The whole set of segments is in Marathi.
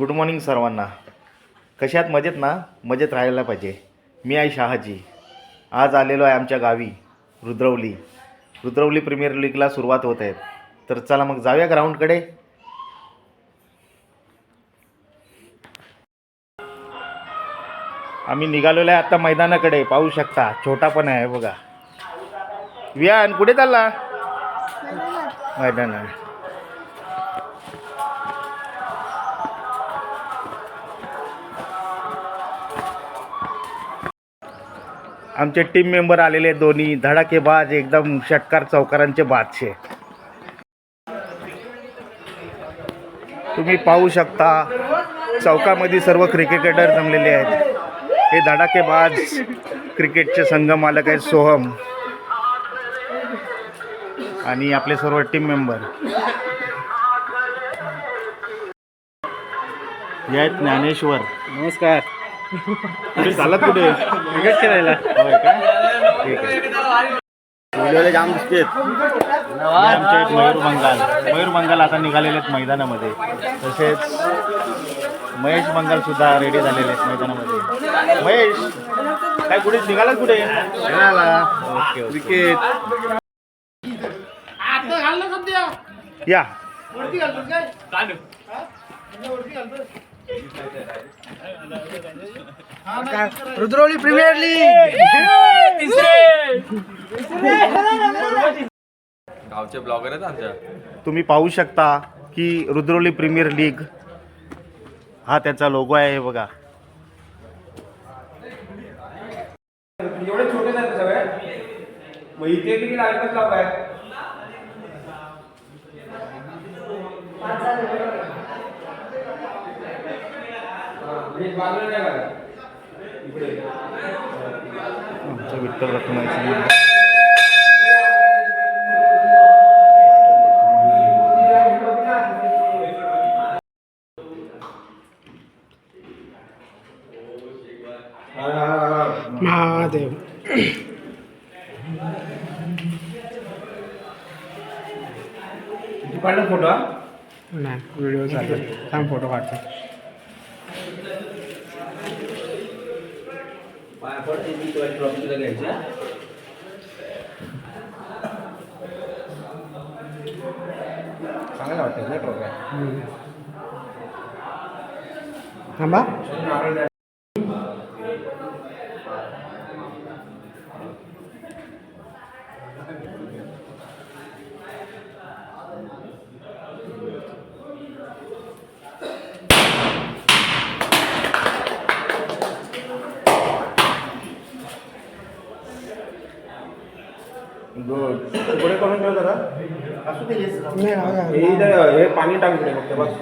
गुड मॉर्निंग सर्वांना. कशात मजेत ना? मजेत राहायला पाहिजे. मी आहे शहाजी. आज आलेलो आहे आमच्या गावी रुद्रवली. रुद्रवली प्रीमियर लीगला सुरुवात होत आहे. तर चला मग जाऊया ग्राउंडकडे आम्ही निघालेलो आहे आता मैदानाकडे. पाहू शकता छोटा पण आहे बघा. वियान कुठे चालला? मैदान आमचे टीम मेंबर आलेले दोन्ही. धडाकेबाज एकदम षटकार चौकारांचे बादशे. तुम्ही पाहू शकता चौकामध्ये सर्व क्रिकेटर जमलेले आहेत. हे धडाकेबाज क्रिकेटचे संघ मालक आहेत सोहम. आणि आपले सर्व टीम मेंबर हे आहेत ज्ञानेश्वर. नमस्कार. कुठे चालत कुठे? क्रिकेट खेळायला. होय का? ठीक आहे. बोलवले जाम दिसतेत हे आमचे आहेत मयूर बंगाल मयूर बंगाल आता निघालेले आहेत मैदानामध्ये. तसेच महेश बंगाल सुद्धा रेडी झालेले आहेत मैदानामध्ये. महेश काय कुठे? निघाला कुठे? Okay okay. क्रिकेट या. रुद्रवली प्रीमियर लीग गावचे ब्लॉगर आहेत आमच्या. तुम्ही पाहू शकता की रुद्रोली प्रीमियर लीग हा त्याचा लोगो आहे हे बघा. एवढे छोटे आहेत सगळे. मग इथे किती लागतच लाभ आहे म्हणजे बाजूला नाही लागत. इकडे आमचा विठ्ठल रखुमाईचा महादेव. तू काढला फोटो हा? नाही व्हिडिओ चालू थांब फोटो काढतो. चांगला वाटतं नाही ट्रॉफी थांबा गुड पुढे हे पाणी टाक फक्त बस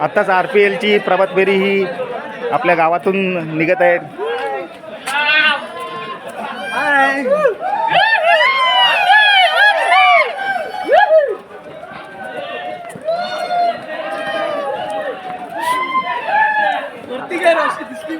आत्ताच आर पी एलची प्रभात फेरी ही आपल्या गावातून निघत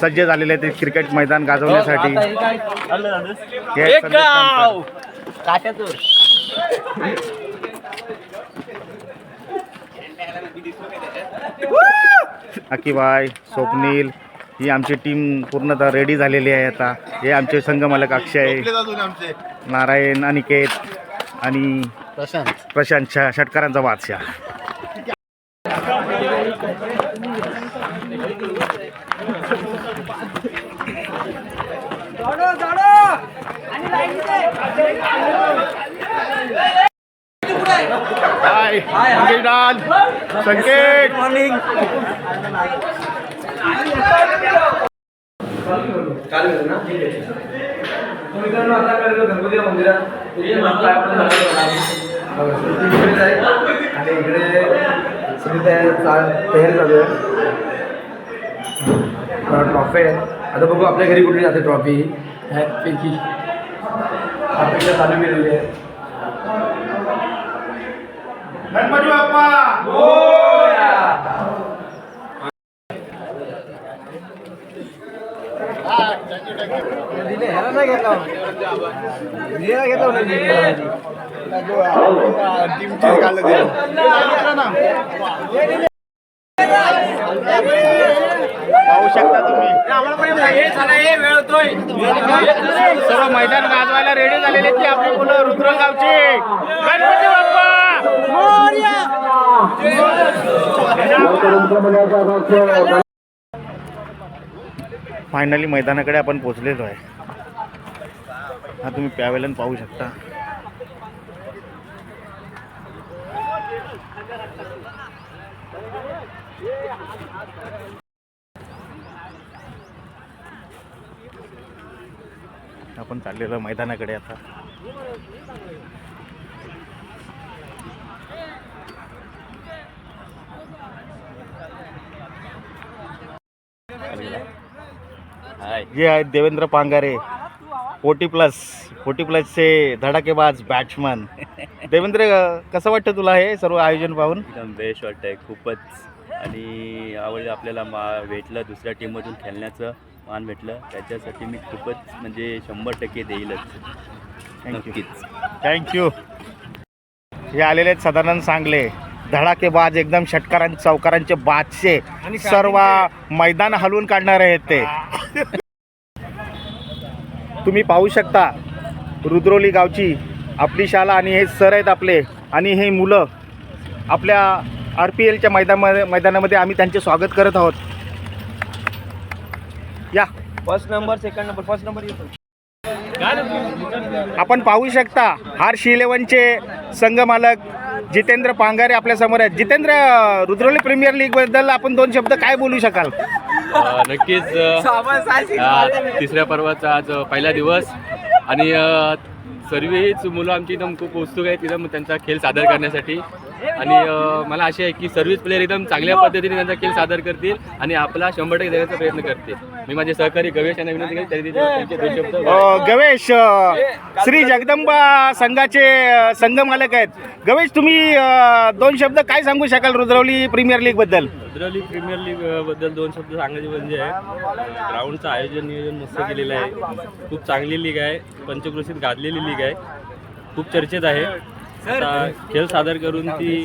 सज्ज झालेले आहेत क्रिकेट मैदान गाजवण्यासाठी. हे आहेत संदेश कामकर. अकिबाई स्वप्नील ही आमची टीम पूर्णतः रेडी झालेली आहे आता. हे आमचे संघमालक अक्षय नारायण अनिकेत आणि प्रशांत. प्रशांत शा- षटकारांचा बादशाह. हाय संकेत डाल संकेत मॉर्निंग काल गेलो ना तर मित्रांनो आता काय झालं, गणपती मंदिरात इथे मस्त आहे, आपण झालेलो आहे. बघा, सुट्टी इकडेच आहे. आणि इकडे सगळी तयारी चा- तयारी चालू आहे ट्रॉफी आहे आता बघू आपल्या घरी कुठली जाते ट्रॉफी पैकी अपेक्षा चालू केलेली आहे. गणपती बाप्पा! पाहू शकता तुम्ही. सर्व मैदान गाजवायला रेडी झालेले ते आपली मुलं रुद्रगावची. गणपती बाप्पा! फायनली मैदानाकडे आपण पोहोचलेलो आहे. हा तुम्ही पॅवेलन पाहू शकता. आपण चाललेलो मैदानाकडे आता. जे आहेत Devendra Pangare. Forty plus forty प्लसचे धडाकेबाज बॅट्समन देवेंद्र कसं वाटतं तुला हे सर्व आयोजन पाहून? एकदम बेस्ट वाटतंय खूपच. आणि आवड आपल्याला मा भेटलं दुसऱ्या टीममधून खेळण्याचं. मान भेटलं. त्याच्यासाठी मी खूपच म्हणजे शंभर टक्के देईलच. थँक्यू नक्कीच. थँक्यू हे आलेले आहेत साधारण सांगले. धडाकेबाज एकदम षटकारां चौकारांचे बादशे. सर्व मैदान हलवून काढणार आहेत ते. तुम्ही पाहू शकता रुद्रोली गावची आपली शाळा आणि हे सर आहेत आपले आणि हे मुलं. आपल्या आर पी एलच्या मैदानामध्ये मैदानामध्ये आम्ही त्यांचे स्वागत करत आहोत. या. First number second number first number येतो. आपण पाहू शकता हार्श इलेव्हनचे संघमालक जितेंद्र पांगारे आपल्यासमोर आहेत. जितेंद्र रुद्रोली प्रीमियर लीगबद्दल आपण दोन शब्द काय बोलू शकाल? नक्कीच तिसऱ्या पर्वाचा आज पहिला दिवस. आणि सर्वच मुलं आमची एकदम खूप उत्सुक आहेत एकदम त्यांचा खेळ सादर करण्यासाठी. आणि मला अशी आहे की सर्व्हिस प्लेअर एकदम चांगल्या पद्धतीने त्यांचा खेळ सादर करतील आणि आपला शंभर टक्के देण्याचा प्रयत्न करतील. मी माझे सहकारी गवेश यांना विनंती त्यांचे दोन शब्द अ, गवेश श्री जगदंबा संघाचे अ, संघमालक आहेत. गवेश तुम्ही दोन शब्द काय सांगू शकाल रुद्रवली प्रीमियर लीगबद्दल? रुद्रली प्रीमियर लीगबद्दल दोन शब्द सांगायचे म्हणजे ग्राउंडचं आयोजन नियोजन मस्त केलेलं आहे. खूप चांगली लीग आहे पंचक्रोशीत गाजलेली लीग आहे. खूप चर्चेत आहे. आता खेळ सादर करून ती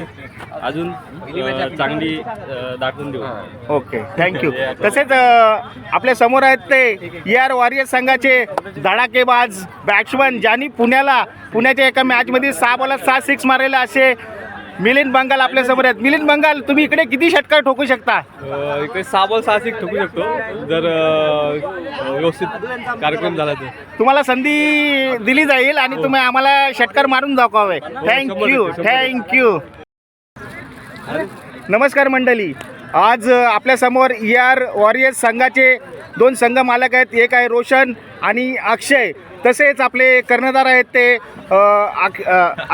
अजून अ, चांगली अ, दाखवून देऊ. ओके थँक्यू तसेच अ, आपल्यासमोर आहेत ते यार वॉरियर संघाचे धडाकेबाज बॅट्समन ज्यांनी पुण्याला पुण्याच्या एका मॅचमध्ये सहा बॉलात सहा सिक्स मारलेले असे मिलिंद बंगाल आपल्यासमोर आहेत. मिलिंद बंगाल तुम्ही इकडे किती षटकार ठोकू शकता? इकडे सहा बॉल सहा सिक्स ठोकू शकतो. जर व्यवस्थित कार्यक्रम झाला तर. तुम्हाला संधी दिली जाईल आणि तुम्ही आम्हाला षटकार मारून दाखवावे. थँक्यू थँक्यू नमस्कार मंडळी. आज आपल्यासमोर ई आर वॉरियर्स संघाचे दोन संघ मालक आहेत. एक आहे रोशन आणि अक्षय. तसेच आपले कर्णधार आहेत ते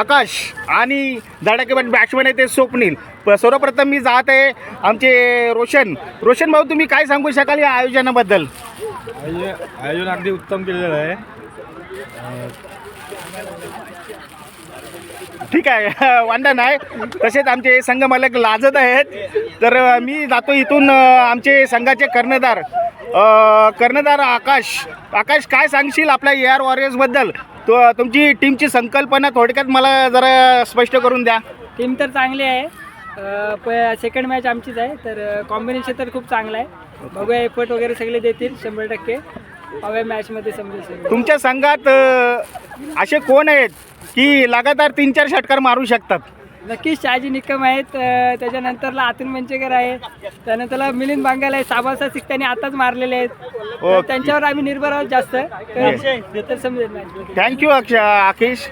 आकाश आणि धडाकेबाज बॅट्समॅन आहे ते स्वप्नील. प- सर्वप्रथम मी जात आहे आमचे रोशन. रोशन भाऊ तुम्ही काय सांगू शकाल या आयोजनाबद्दल? आयोजन अगदी उत्तम केलेलं आहे. ठीक आहे. वांदा नाही. तसेच आमचे संघ मालक लाजत आहेत. तर मी जातो इथून आमचे संघाचे कर्णधार. कर्णधार आकाश. आकाश काय सांगशील आपल्या ए आर वॉरियर्सबद्दल तो तुमची टीमची संकल्पना थोडक्यात मला जरा स्पष्ट करून द्या. टीम तर चांगली आहे. प सेकंड मॅच आमचीच आहे. तर कॉम्बिनेशन तर खूप चांगलं आहे. बघूया एफर्ट वगैरे सगळे देतील शंभर टक्के. हव्या मॅचमध्ये समजेल. तुमच्या संघात असे कोण आहेत? की लगातार तीन चार षटकार मारू शकतात. नक्कीच शहाजी निकम आहेत त्याच्यानंतरला अतुल मंचेकर आहे त्यानंतरला मिलिंद बांगाल आहे साबासा सिक त्यांनी आताच मारलेले आहेत. त्यांच्यावर आम्ही निर्भर आहोत जास्त. तर तर समजेल थँक्यू अक्ष आकेश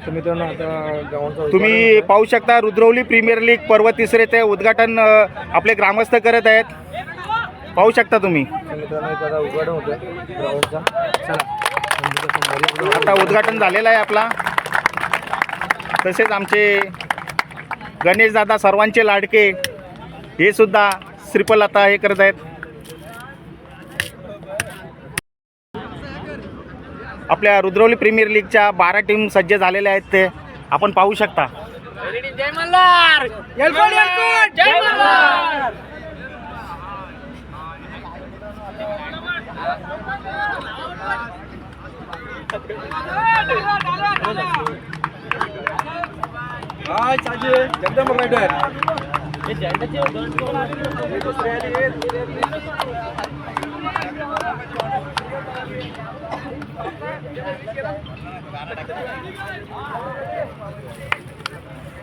तर मित्रांनो आता ग्राउंडचा तुम्ही पाहू शकता रुद्रवली प्रीमियर लीग पर्व तिसरेचे उद्घाटन अ, आपले ग्रामस्थ करत आहेत. पाहू शकता तुम्ही. आता उघड होतं ग्राउंडचा. चला. आता उद्घाटन झालेलं आहे आपला. तसेच आमचे गणेश दादा सर्वांचे लाडके हे सुद्धा श्रीफल आता हे करत आहेत. आपल्या रुद्रवली प्रीमियर लीगच्या बारा टीम सज्ज झालेल्या आहेत ते. आपण पाहू शकता. Guys, aja, jangan mengedan. Jangan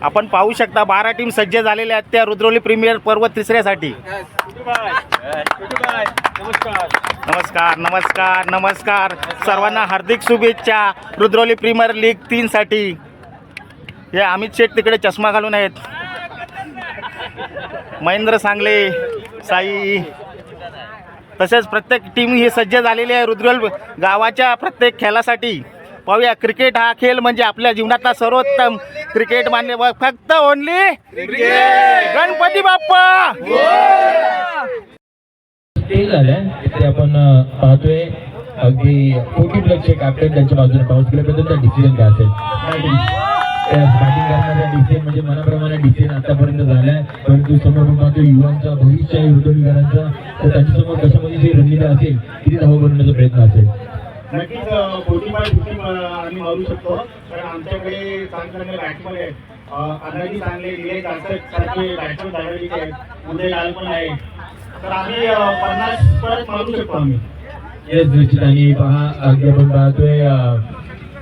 आपण पाहू शकता बारा टीम सज्ज झालेल्या आहेत त्या रुद्रोली प्रीमियर पर्व तिसऱ्यासाठी. नमस्कार नमस्कार नमस्कार. सर्वांना हार्दिक शुभेच्छा रुद्रोली प्रीमियर लीग तीनसाठी. हे अमित शेठ तिकडे चष्मा घालून आहेत. महेंद्र सांगले साई. तसेच प्रत्येक टीम ही सज्ज झालेली आहे रुद्रोल गावाच्या प्रत्येक खेळासाठी. पाहूया क्रिकेट हा खेळ म्हणजे आपल्या जीवनातला सर्वोत्तम क्रिकेट मान्य फक्त ओनली गणपती बाप्पा! इथे आपण पाहतोय अगदी कोटी प्लसचे कॅप्टन त्यांच्या बाजूने पाऊस केल्याबद्दल त्या डिसिजन काय असेल? बॅटिंग डिसिजन म्हणजे मनाप्रमाणे डिसिजन आतापर्यंत झालाय. परंतु समोर पाहतो युवांचा भविष्य आहे उद्योगकारांचा तर त्यांच्यासमोर कशामध्ये जी रणनीती असेल किती धावा बनवण्याचा प्रयत्न असेल? नक्कीच फोर्टी फाय फिफ्टी आम्ही मारू शकतो. कारण आमच्याकडे चांगले चांगले बॅट्समन आहेत. अनाजी चांगले निलेश जास्त सारखे बॅट्समन झालेले आहेत. उदय लाल पण आहे. तर आम्ही पन्नास परत मारू शकतो आम्ही. येस निश्चित. आणि पहा अगदी आपण पाहतोय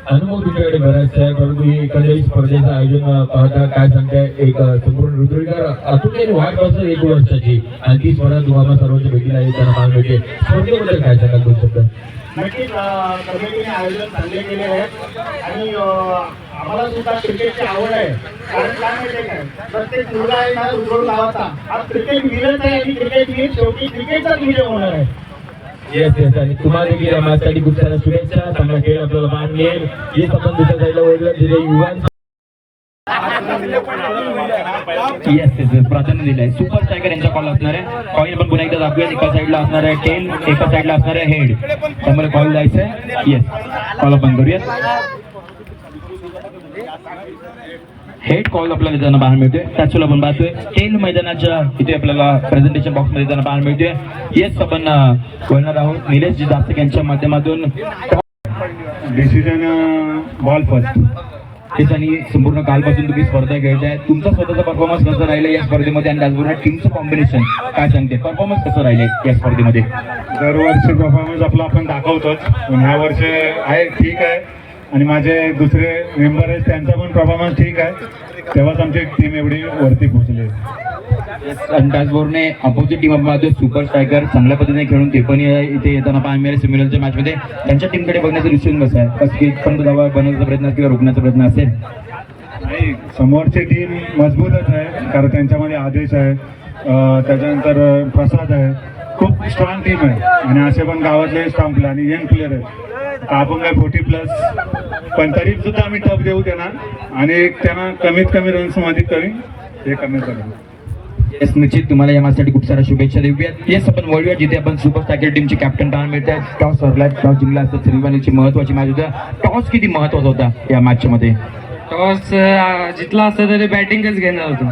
अनुभव तुमच्याकडे बराच आहे परंतु हे एकंदरीत स्पर्धेचं आयोजन पाहता काय सांगताय एक अ, संपूर्ण ऋतुविकार अतुल्य वाटपासून एक वर्षाची आणि ती स्पर्धा तुम्हाला सर्वांच्या भेटीला आहे त्यांना मान मिळते. स्पर्धेबद्दल काय सांगाल दोन शब्द नक्कीच कमिटीने आयोजन चांगले केले आहे आणि आम्हाला सुद्धा क्रिकेटची आवड आहे. कारण काय माहिती आहे काय? प्रत्येक मुलगा आहे ना उजवळ गावाचा. हा क्रिकेट विरच आहे आणि क्रिकेट विर शेवटी क्रिकेटचाच विजय होणार आहे. येस येस आणि तुम्हाला देखील या मॅचसाठी खूप साऱ्या शुभेच्छा. चांगला खेळ आपल्याला मान मिळेल. हे आपण दुसऱ्या साईडला ओढलं तिथे युवांचा येस येस येस प्राधान्य दिलंय. सुपर स्ट्रायकर यांचा कॉल असणार आहे. कॉईल पण पुन्हा एकदा दाखवूया एका साईडला असणार आहे टेल एका साईडला असणार आहे हेड त्यामुळे कॉल जायचं आहे येस कॉल आपण करूयात. हेड कॉल आपल्याला देताना पाहायला मिळतोय. त्याच वेळेला आपण पाहतोय. टेल मैदानाच्या इथे आपल्याला प्रेझेंटेशन बॉक्समध्ये देताना पाहायला मिळतोय. येस आपण बोलणार आहोत. निलेश जास्तक यांच्या माध्यमातून. डिसिजन बॉल फर्स्ट आणि संपूर्ण कालपासून तुम्ही स्पर्धा खेळताय. तुमचा स्वतःचा परफॉर्मन्स कसं राहिलं या स्पर्धेमध्ये आणि त्याचबरोबर टीमचं कॉम्बिनेशन काय सांगते? परफॉर्मन्स कसं राहिले या स्पर्धेमध्ये? दरवर्षी परफॉर्मन्स आपला आपण दाखवतोच. पण ह्या वर्षी आहे ठीक आहे. आणि माझे दुसरे मेंबर आहेत त्यांचा पण परफॉर्मन्स ठीक आहे. तेव्हाच आमची टीम एवढी वरती पोहोचली. आणि त्याचबरोबर अपोजिट टीम सुपर स्ट्रायकर चांगल्या पद्धतीने खेळून ते पण इथे येताना पाहायला मिळेल सिम्युलरच्या मॅचमध्ये त्यांच्या टीमकडे बघण्याचं दृष्टिकोन कसं आहे कसं की पण धावा बनवण्याचा प्रयत्न किंवा रोखण्याचा प्रयत्न असेल. नाही समोरची टीम मजबूतच आहे कारण त्यांच्यामध्ये आदेश आहे. त्याच्यानंतर प्रसाद आहे. खूप स्ट्रॉंग टीम आहे. आणि असे पण गावातले स्ट्रॉंग प्लेअर आणि यंग प्लेअर आहेत. आपण काय फोर्टी प्लस पण तरी सुद्धा आम्ही टप देऊ त्यांना. आणि त्यांना कमीत कमी रन्समध्ये कमी हे आलं येस निश्चित तुम्हाला या माझ्यासाठी खूप साऱ्या शुभेच्छा देऊयात. येस आपण वळूया जिथे आपण सुपर स्टायकर टीमची कॅप्टन पाहायला मिळतात टॉस हरला टॉस जिंकला असतं श्रीवालीची महत्वाची मॅच होता. टॉस किती महत्त्वाचा होता या मॅचच्या मध्ये? टॉस जितला असता तरी बॅटिंगच घेणार होतो.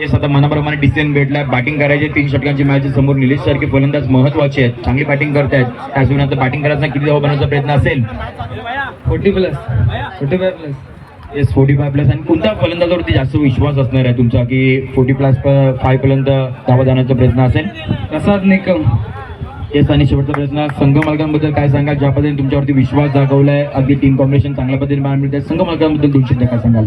येस आता मनाप्रमाणे डिसिजन भेटला बॅटिंग करायचे तीन षटकांची मॅच समोर निलेश सारखे फलंदाज महत्त्वाचे आहेत. चांगली बॅटिंग करतायत. त्याच आता बॅटिंग करायचा किती धावा बनवण्याचा प्रयत्न असेल? Forty plus forty five plus yes forty five plus आणि कोणत्या फलंदाजावरती जास्त विश्वास असणार आहे तुमचा? की फोर्टी प्लस फाय पर्यंत धावा जाण्याचा प्रयत्न असेल? प्रसाद निकम. येस आणि शेवटचा प्रश्न संघ मालकांबद्दल काय सांगाल? ज्या पद्धतीने तुमच्यावरती विश्वास दाखवलाय अगदी टीम कॉम्बिनेशन चांगल्या पद्धतीने पाहायला मिळते संघ मालकांबद्दल दोन शब्द काय सांगाल?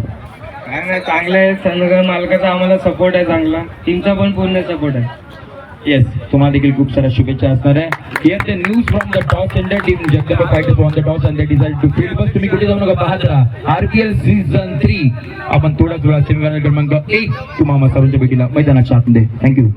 काय नाही चांगलं आहे. संघ मालकाचा आम्हाला सपोर्ट आहे चांगला. टीमचा पण पूर्ण सपोर्ट आहे. येस तुम्हाला देखील खूप साऱ्या शुभेच्छा असणार आहे. Yes the news from the toss India team Jagdamba fighters from the toss India decide to field बस तुम्ही कुठे जाऊ नका पाहत राहा. आरपीएल सीझन थ्री आपण थोडा वेळा सेमीफायनल क्रमांक एक तुम्हाला सर्वांच्या भेटीला मैदानाच्या आतमध्ये. थँक्यू